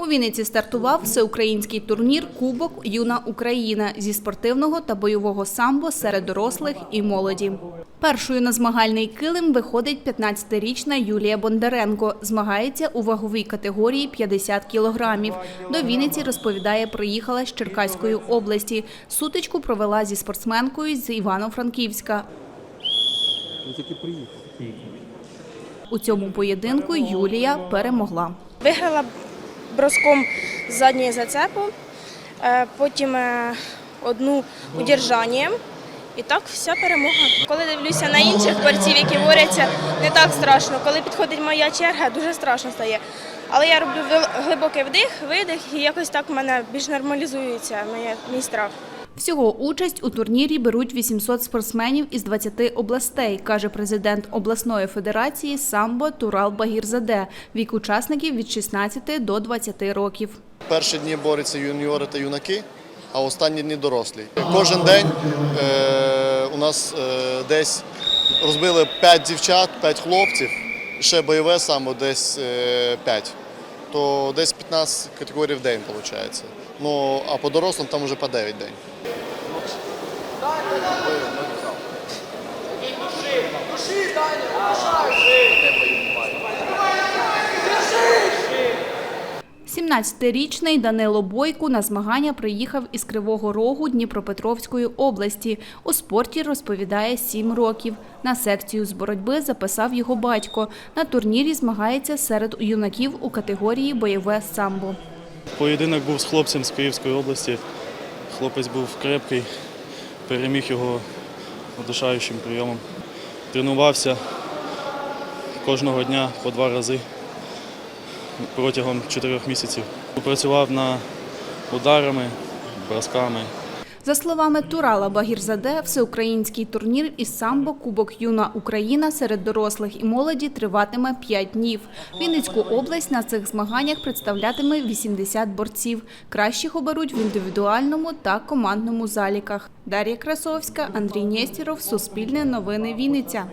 У Вінниці стартував всеукраїнський турнір Кубок Юна Україна зі спортивного та бойового самбо серед дорослих і молоді. Першою на змагальний килим виходить 15-річна Юлія Бондаренко. Змагається у ваговій категорії 50 кілограмів. До Вінниці розповідає, приїхала з Черкаської області. Сутичку провела зі спортсменкою з Івано-Франківська. Тільки приїхав. У цьому поєдинку Юлія перемогла. Виграла броском задньої зацепу, е, потім е, одну удержанням. І так вся перемога. Коли дивлюся на інших борців, які борються, не так страшно. Коли підходить моя черга, дуже страшно стає. Але я роблю глибокий вдих, видих, і якось так в мене більш нормалізується мій страх. Всього участь у турнірі беруть 800 спортсменів із 20 областей, каже президент обласної федерації самбо Турал Багірзаде. Вік учасників від 16 до 20 років. Перші дні борються юніори та юнаки, а останні дні дорослі. Кожен день е, у нас е, десь розбили 5 дівчат, 5 хлопців, ще бойове саме десь е, 5. То десь 15 категорій в день виходить. Ну, а по дорослим там вже по 9 день. – 17-річний Данило Бойко на змагання приїхав із Кривого Рогу Дніпропетровської області. У спорті розповідає 7 років. На секцію з боротьби записав його батько. На турнірі змагається серед юнаків у категорії бойове самбо. Поєдинок був з хлопцем з Київської області. Хлопець був крепкий, переміг його удушаючим прийомом. Тренувався кожного дня по два рази протягом чотирьох місяців. Працював над ударами, бросками. За словами Турала Багірзаде, всеукраїнський турнір із самбо Кубок Юна Україна серед дорослих і молоді триватиме 5 днів. Вінницьку область на цих змаганнях представлятиме 80 борців. Кращих оберуть в індивідуальному та командному заліках. Дар'я Красовська, Андрій Нєстіров, Суспільне новини Вінниця.